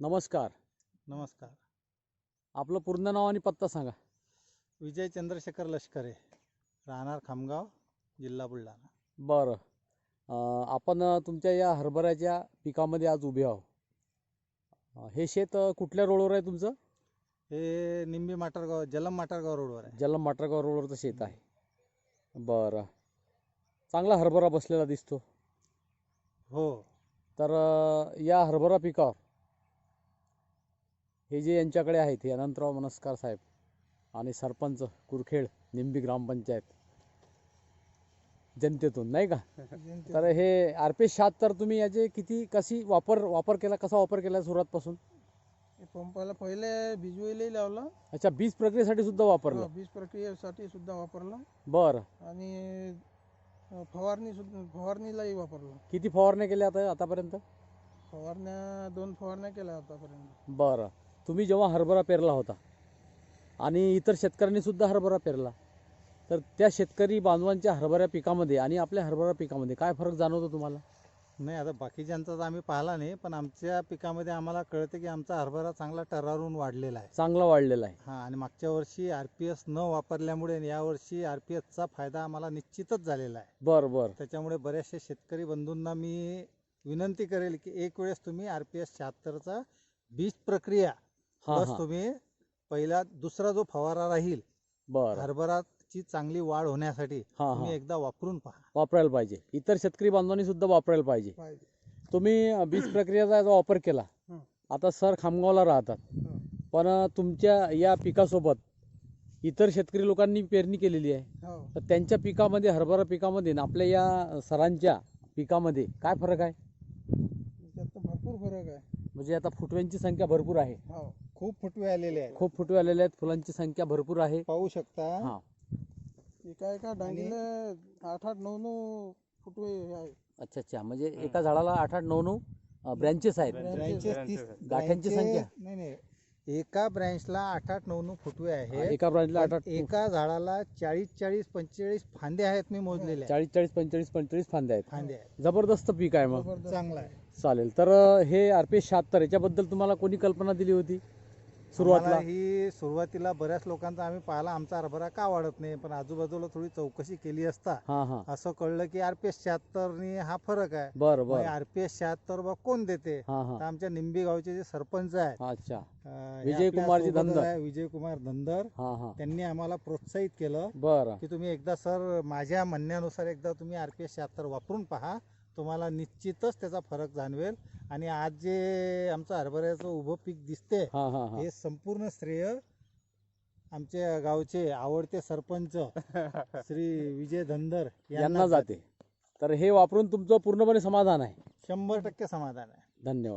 नमस्कार. नमस्कार. आपलं पूर्ण नाव आणि पत्ता सांगा. विजय चंद्रशेखर लष्करे राहणार खामगाव जिल्हा बुलढाणा. बरं. अं, आपण तुमच्या या हरभऱ्याच्या पिकामध्ये आज उभे आहो अं, हे शेत अं, कुठल्या रोडवर आहे तुमचं? हे निंबी माटरगाव जलम माटरगाव रोडवर आहे. जलम माटरगाव रोडवरचं शेत आहे. बरं. चांगला हरभरा बसलेला दिसतो. हो. तर अं, या हरभरा पिकावर हे जे यांच्याकडे आहेत हे अनंतराव मनस्कार साहेब आणि सरपंच कुरखेड निंबी ग्रामपंचायत जनतेतून नाही का? तर हे आर पी शहात्तर तुम्ही याचे किती कशी वापर वापर केला कसा वापर केला सुरुवातपासून? पंपाला पहिले भिजवायलाही लावलं. अच्छा बीज प्रक्रियेसाठी सुद्धा वापरलं. बीज प्रक्रियेसाठी सुद्धा वापरलं. बरं. आणि फवारणी सुद्धा फवारणीलाही वापरलं. किती फवारण्या केल्या आता आतापर्यंत? फवारण्या दोन फवारण्या केल्या आतापर्यंत. बरं. तुम्ही जेव्हा हरभरा पेरला होता आणि इतर शेतकऱ्यांनी सुद्धा हरभरा पेरला तर त्या शेतकरी बांधवांच्या हरभरा पिकामध्ये आणि आपल्या हरभरा पिकामध्ये काय फरक जाणवतो तुम्हाला? नाही आता बाकीच्यांचा तर आम्ही पाहिला नाही पण आमच्या पिकामध्ये आम्हाला कळतं की आमचा हरभरा चांगला टरारून वाढलेला आहे. चांगला वाढलेला आहे. हां आणि मागच्या वर्षी आर पी एस न वापरल्यामुळे यावर्षी आर पी एसचा फायदा आम्हाला निश्चितच झालेला आहे. बरं बरं. त्याच्यामुळे बऱ्याचशा शेतकरी बंधूंना मी विनंती करेल की एक वेळेस तुम्ही आर पी एस शहात्तरचा बीज प्रक्रिया हां बस हां. तुम्ही पहिला दुसरा जो फवारा राहील बरं. हरभराची चांगली वाढ होण्यासाठी हां तुम्ही एकदा वापरून पहा. वापरायला पाहिजे. इतर शेतकरी बांधवांनी सुद्धा वापरायला पाहिजे. तुम्ही अ, बीज प्रक्रियेचा जो वापर केला. हं. आता सर खामगावला राहतात. हं. पण अ, तुमच्या या पिकासोबत इतर शेतकरी लोकांनी पेरणी केलेली आहे. हो. तर त्यांच्या पिकामध्ये हरभरा पिकामध्ये आणि आपल्या या सरांच्या पिकामध्ये काय फरक आहे? तर भरपूर फरक आहे. म्हणजे आता फुटव्यांची संख्या भरपूर आहे. हो. खूप फुटवे आलेले आहेत. खूप फुटवे आलेले आहेत. फुलांची संख्या भरपूर आहे. पाहू शकता. हा. एका एका डांगीला आठ आठ नऊ नऊ फुटवे आहे अच्छा अच्छा. म्हणजे एका झाडाला आठ आठ नऊ नऊ ब्रँचेस आहेत. ब्रँचेस तीस गाठ्यांची branches- संख्या? नाही नाही. एका ब्रँचला आठ आठ नऊ नऊ फुटवे आहेत. एका ब्रँचला आठ पण आठ एका झाडाला चाळीस चाळीस पंचेचाळीस फांदे आहेत मी मोजलेले चाळीस चाळीस पंचेचाळीस पंचेचाळीस फांद्या आहेत. फांदे आहेत. जबरदस्त पीक आहे मग. चांगला आहे. चालेल. तर अ, हे आर पी एस शहात्तर याच्याबद्दल तुम्हाला कोणी कल्पना दिली होती? सुरुवातीला? ही सुरुवातीला बऱ्याच लोकांचा आम्ही पाहिला आमचा हरभरा का वाढत नाही पण आजूबाजूला थोडी चौकशी केली असता हा हा. असं कळलं की आर पी एस शहात्तरनी हा फरक आहे. बरं बरं. आर पी एस शहात्तर बा कोण देते? हा तर हा आमच्या निंबी गावचे जे सरपंच आहेत अच्छा. अं, हे विजय आपल्या कुमारजी सोबतच धनगर. आहे, विजय कुमार धनगर हा हा. त्यांनी आम्हाला प्रोत्साहित केलं बरं. की तुम्ही एकदा सर माझ्या म्हणण्यानुसार एकदा तुम्ही आर पी एस शहात्तर वापरून पहा. तुम्हाला निश्चितच त्याचा फरक जाणवेल. आणि आज जे आमचं हरभऱ्याचं उभं पीक दिसते हा हा हा. हे संपूर्ण श्रेय आमच्या गावचे आवडते सरपंच श्री विजय धनगर यांना जाते. तर हे वापरून तुमचं पूर्णपणे समाधान आहे. शंभर टक्के समाधान आहे. धन्यवाद.